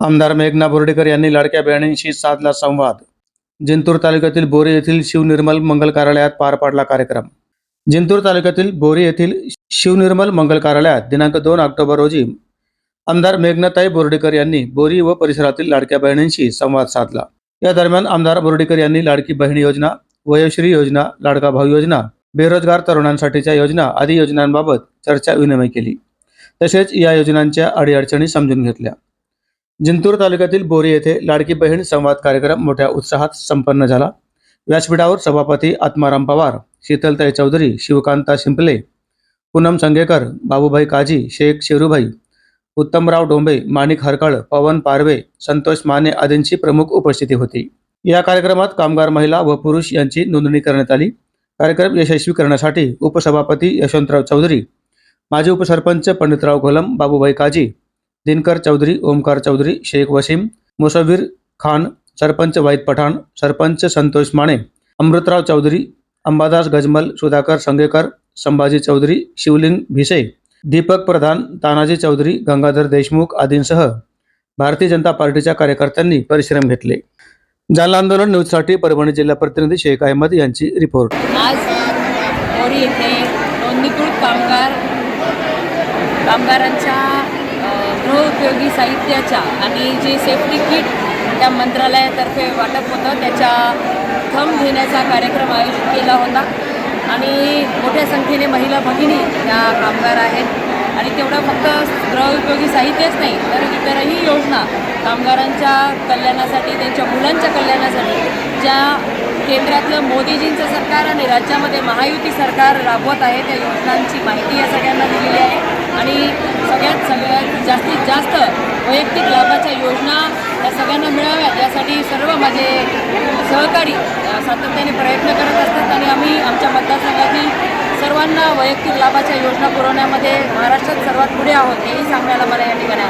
आमदार मेघना बोर्डेकर यांनी लाडक्या बहिणींशी साधला संवाद. जिंतूर तालुक्यातील बोरी येथील शिवनिर्मल मंगल कार्यालयात पार पाडला कार्यक्रम. जिंतूर तालुक्यातील बोरी येथील शिवनिर्मल मंगल कार्यालयात दिनांक दोन ऑक्टोबर रोजी आमदार मेघनाताई बोर्डेकर यांनी बोरी व परिसरातील लाडक्या बहिणींशी संवाद साधला. या दरम्यान आमदार बोर्डेकर यांनी लाडकी बहीण योजना वयोश्री योजना लाडका भाऊ योजना बेरोजगार तरुणांसाठीच्या योजना आदी योजनांबाबत चर्चा विनिमय केली. तसेच या योजनांच्या अडीअडचणी समजून घेतल्या. जिंतूर तालुक्यातील बोरी येथे लाडकी बहीण संवाद कार्यक्रम मोठ्या उत्साहात संपन्न झाला. व्यासपीठावर सभापती आत्माराम पवार शीतलताई चौधरी शिवकांता शिंपले पूनम संगेकर बाबूभाई काजी शेख शेरूभाई उत्तमराव डोंबे माणिक हरकळ पवन पारवे संतोष माने आदींची प्रमुख उपस्थिती होती. या कार्यक्रमात कामगार महिला व पुरुष यांची नोंदणी करण्यात आली. कार्यक्रम यशस्वी करण्यासाठी उपसभापती यशवंतराव चौधरी माजी उपसरपंच पंडितराव घोलम बाबूभाई काजी दिनकर चौधरी ओमकार चौधरी शेख वसीम मुसवीर खान सरपंच वाईद पठाण सरपंच संतोष माने अमृतराव चौधरी अंबादास गजमल सुधाकर संगेकर संभाजी चौधरी शिवलिंग भिसे दीपक प्रधान तानाजी चौधरी गंगाधर देशमुख आदींसह भारतीय जनता पार्टीच्या कार्यकर्त्यांनी परिश्रम घेतले. जालना आंदोलन न्यूजसाठी परभणी जिल्हा प्रतिनिधी शेख अहमद यांची रिपोर्ट. आज येथे नोंदणीकृत कामगार कामगारांच्या गृहउपयोगी साहित्याच्या आणि जे सेफ्टी किट त्या मंत्रालयातर्फे वाटप होतं त्याच्या थंब घेण्याचा कार्यक्रम आयोजित केला होता. आणि मोठ्या संख्येने महिला भगिनी त्या कामगार आहेत. आणि तेवढं फक्त गृहउपयोगी साहित्यच नाही तर इतरही योजना कामगारांच्या कल्याणासाठी त्यांच्या मुलांच्या कल्याणासाठी ज्या केंद्रातलं मोदीजींचं सरकार आणि राज्यामध्ये महायुती सरकार राबवत आहे त्या योजनांची माहिती या सगळ्यांना दिलेली आहे. आणि सगळ्यात सगळ्यात जास्तीत जास्त वैयक्तिक लाभाच्या योजना या सगळ्यांना मिळाव्यात. यासाठी सर्व माझे सहकारी सातत्याने प्रयत्न करत असतात आणि आम्ही आमच्या मतदारसंघातील सर्वांना वैयक्तिक लाभाच्या योजना पुरवण्यामध्ये महाराष्ट्रात सर्वात पुढे आहोत हेही सांगायला मला या ठिकाणी